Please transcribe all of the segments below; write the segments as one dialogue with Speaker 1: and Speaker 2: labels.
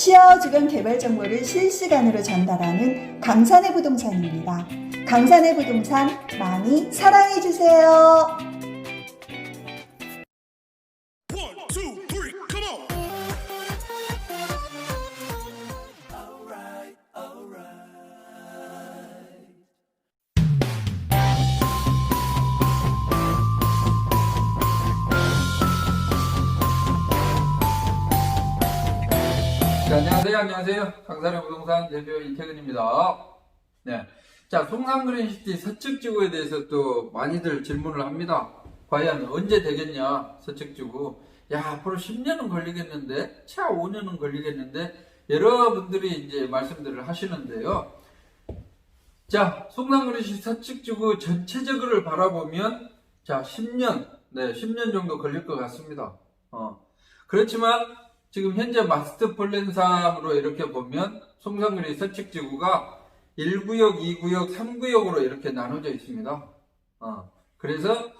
Speaker 1: 시야와 주변 개발 정보를 실시간으로 전달하는 강산의 부동산입니다. 강산의 부동산 많이 사랑해 주세요.
Speaker 2: 네, 안녕하세요. 안녕하세요. 강산의 부동산 대표 이태근입니다. 네. 자, 송산그린시티 서측지구에 대해서 또 많이들 질문을 합니다. 과연 언제 되겠냐, 서측지구. 야, 앞으로 10년은 걸리겠는데, 차 5년은 걸리겠는데, 여러분들이 이제 말씀들을 하시는데요. 자, 송산그린시티 서측지구 전체적으로 바라보면, 자, 10년, 네, 10년 정도 걸릴 것 같습니다. 어. 그렇지만, 지금 현재 마스터 플랜상으로 이렇게 보면 송산그리 서측지구가 1구역, 2구역, 3구역으로 이렇게 나눠져 있습니다. 어, 그래서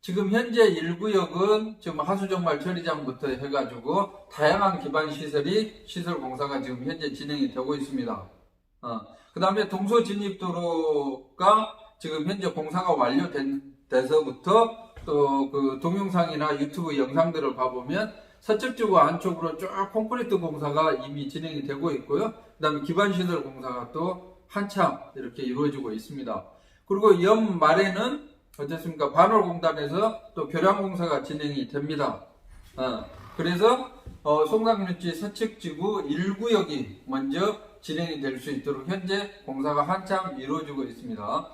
Speaker 2: 지금 현재 1구역은 지금 하수정말 처리장부터 해가지고 다양한 기반 시설이 시설 공사가 지금 현재 진행이 되고 있습니다. 어, 그 다음에 동서 진입도로가 지금 현재 공사가 완료된 데서부터 또 그 동영상이나 유튜브 영상들을 봐보면 서측지구 안쪽으로 쭉 콘크리트 공사가 이미 진행이 되고 있고요. 그 다음에 기반시설 공사가 또 한참 이렇게 이루어지고 있습니다. 그리고 연말에는 어떻습니까? 반월공단에서 또 교량공사가 진행이 됩니다. 어, 그래서 어, 송강유지 서측지구 1구역이 먼저 진행이 될 수 있도록 현재 공사가 한참 이루어지고 있습니다.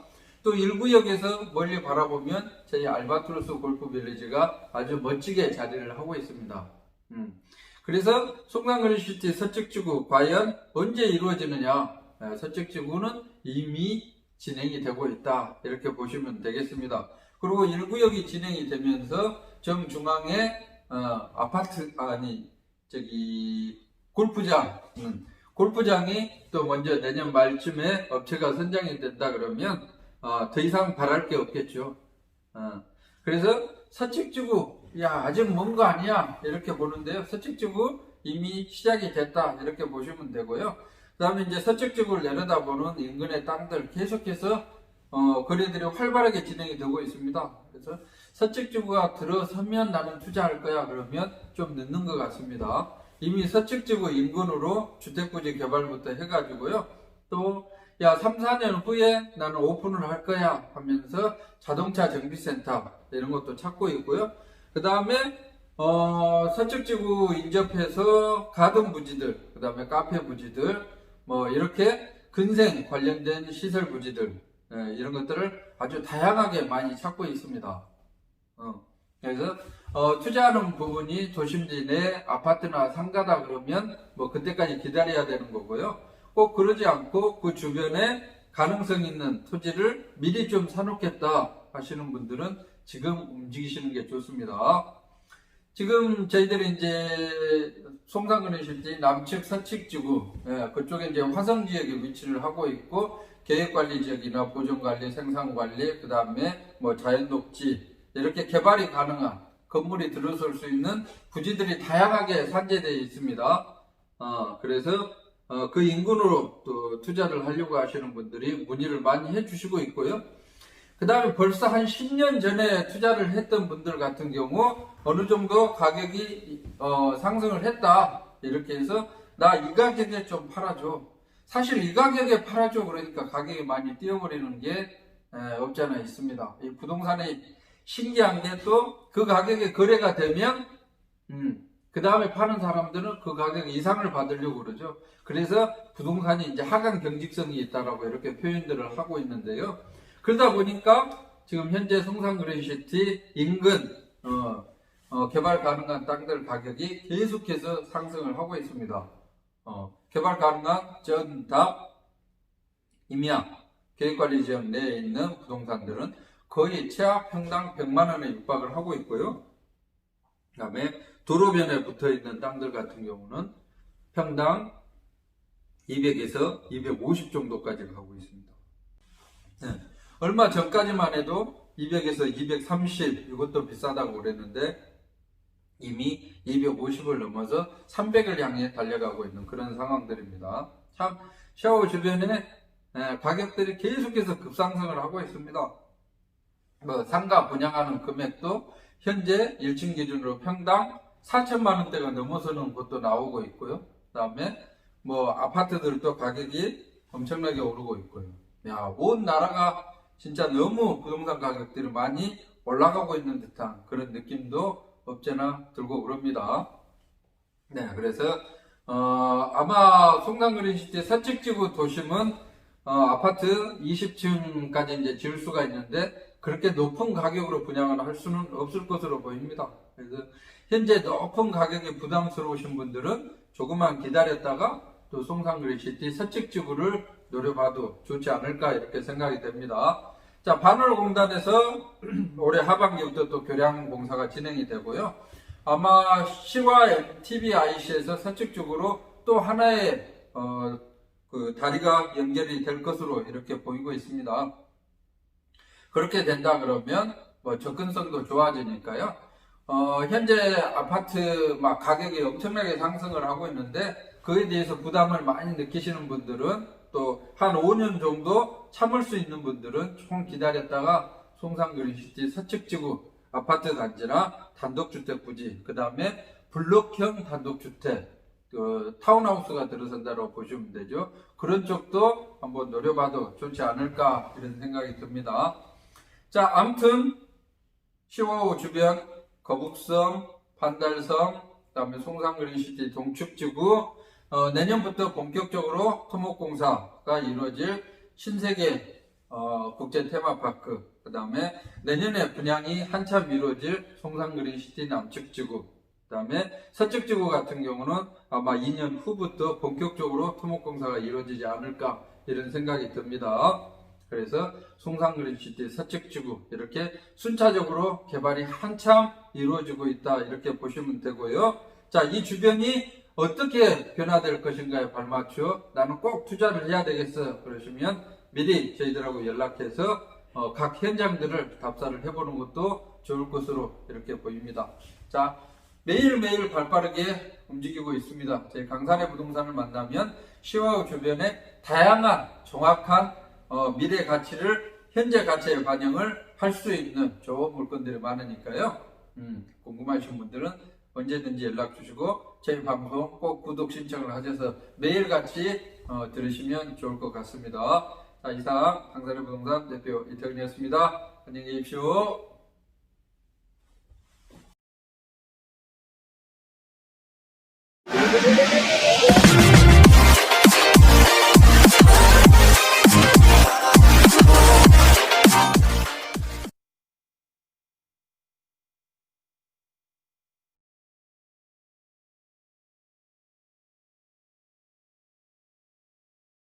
Speaker 2: 또 1구역에서 멀리 바라보면 저희 알바트로스 골프 빌리지가 아주 멋지게 자리를 하고 있습니다. 음. 그래서 송강그린시티 서측지구 과연 언제 이루어지느냐? 에, 서측지구는 이미 진행이 되고 있다. 이렇게 보시면 되겠습니다. 그리고 1구역이 진행이 되면서 정중앙에 어, 아파트 아니 저기 골프장 음, 골프장이 또 먼저 내년 말쯤에 업체가 선정이 된다 그러면 어, 더 이상 바랄 게 없겠죠. 어, 그래서 서측지구, 야, 아직 먼 거 아니야. 이렇게 보는데요. 서측지구 이미 시작이 됐다. 이렇게 보시면 되고요. 그 다음에 이제 서측지구를 내려다보는 인근의 땅들 계속해서 어, 거래들이 활발하게 진행이 되고 있습니다. 그래서 서측지구가 들어서면 나는 투자할 거야. 그러면 좀 늦는 것 같습니다. 이미 서측지구 인근으로 주택부지 개발부터 해가지고요. 또 야, 3, 4년 후에 나는 오픈을 할 거야 하면서 자동차 정비센터 이런 것도 찾고 있고요. 그 다음에 어, 서측지구 인접해서 가든 부지들, 그 다음에 카페 부지들, 뭐 이렇게 근생 관련된 시설 부지들 예, 이런 것들을 아주 다양하게 많이 찾고 있습니다. 어, 그래서 어, 투자하는 부분이 도심지 내 아파트나 상가다 그러면 뭐 그때까지 기다려야 되는 거고요. 꼭 그러지 않고 그 주변에 가능성 있는 토지를 미리 좀 사놓겠다 하시는 분들은 지금 움직이시는 게 좋습니다. 지금 저희들이 이제 송산그린실지 남측 서측 지구 예, 그쪽에 이제 화성 지역에 위치를 하고 있고 계획관리 지역이나 보존관리, 생산관리, 그 다음에 뭐 자연녹지 이렇게 개발이 가능한 건물이 들어설 수 있는 부지들이 다양하게 산재되어 있습니다. 어, 그래서 어, 그 인근으로 또 투자를 하려고 하시는 분들이 문의를 많이 해주시고 있고요. 그 다음에 벌써 한 10년 전에 투자를 했던 분들 같은 경우 어느 정도 가격이 어, 상승을 했다. 이렇게 해서 나 이 가격에 좀 팔아줘. 사실 이 가격에 팔아줘. 그러니까 가격이 많이 뛰어버리는 게 에, 없잖아 있습니다. 이 부동산의 신기한 게 또 그 가격에 거래가 되면 음, 그 다음에 파는 사람들은 그 가격 이상을 받으려고 그러죠. 그래서 부동산이 이제 하강 경직성이 있다라고 이렇게 표현들을 하고 있는데요. 그러다 보니까 지금 현재 성산그린시티 인근 어, 어, 개발 가능한 땅들 가격이 계속해서 상승을 하고 있습니다. 어, 개발 가능한 전답, 임야, 계획관리 지역 내에 있는 부동산들은 거의 최하 평당 100만 원에 육박을 하고 있고요. 그 다음에 도로변에 붙어 있는 땅들 같은 경우는 평당 200에서 250 정도까지 가고 있습니다. 네. 얼마 전까지만 해도 200에서 230 이것도 비싸다고 그랬는데 이미 250을 넘어서 300을 향해 달려가고 있는 그런 상황들입니다. 참 샤워 주변에 에, 가격들이 계속해서 급상승을 하고 있습니다. 뭐 상가 분양하는 금액도 현재 1층 기준으로 평당 4천만 원대가 넘어서는 곳도 나오고 있고요. 그다음에 뭐 아파트들도 가격이 엄청나게 오르고 있고요. 야, 온 나라가 진짜 너무 부동산 가격들이 많이 올라가고 있는 듯한 그런 느낌도 없잖아 들고 그럽니다. 네, 그래서 어, 아마 송강그린 시티 서측지구 도심은 어, 아파트 20층까지 이제 지을 수가 있는데 그렇게 높은 가격으로 분양을 할 수는 없을 것으로 보입니다. 그래서 현재 높은 가격이 부담스러우신 분들은 조금만 기다렸다가 또 송산그린시티 서측 지구를 노려봐도 좋지 않을까 이렇게 생각이 됩니다. 자, 반월공단에서 올해 하반기부터 또 교량 공사가 진행이 되고요. 아마 시와 TVIC에서 서측적으로 또 하나의 어, 그 다리가 연결이 될 것으로 이렇게 보이고 있습니다. 그렇게 된다 그러면 뭐 접근성도 좋아지니까요. 어, 현재 아파트 막 가격이 엄청나게 상승을 하고 있는데 그에 대해서 부담을 많이 느끼시는 분들은 또 한 5년 정도 참을 수 있는 분들은 조금 기다렸다가 송산그린시티 서측지구 아파트 단지나 단독주택 부지 그 다음에 블록형 단독주택 그 타운하우스가 들어선다고 보시면 되죠. 그런 쪽도 한번 노려봐도 좋지 않을까 이런 생각이 듭니다. 자, 아무튼 시와호 주변 거북섬, 반달섬, 그다음에 송산그린시티 동축지구 어, 내년부터 본격적으로 토목공사가 이루어질 신세계 어, 국제 테마파크 그다음에 내년에 분양이 한참 이루어질 송산그린시티 남측지구 그다음에 서측지구 같은 경우는 아마 2년 후부터 본격적으로 토목공사가 이루어지지 않을까 이런 생각이 듭니다. 그래서 송산그린시티 서측지구 이렇게 순차적으로 개발이 한참 이루어지고 있다 이렇게 보시면 되고요. 자, 이 주변이 어떻게 변화될 것인가에 발맞춰 나는 꼭 투자를 해야 되겠어 그러시면 미리 저희들하고 연락해서 어, 각 현장들을 답사를 해보는 것도 좋을 것으로 이렇게 보입니다. 자, 매일매일 발빠르게 움직이고 있습니다. 저희 강산의 부동산을 만나면 시와우 주변에 다양한 정확한 어, 미래 가치를 현재 가치에 반영을 할 수 있는 좋은 물건들이 많으니까요. 음, 궁금하신 분들은 언제든지 연락 주시고 저희 방송 꼭 구독 신청을 하셔서 매일같이 어, 들으시면 좋을 것 같습니다. 자, 이상 강산의 부동산 대표 이태근이었습니다. 안녕히 계십시오.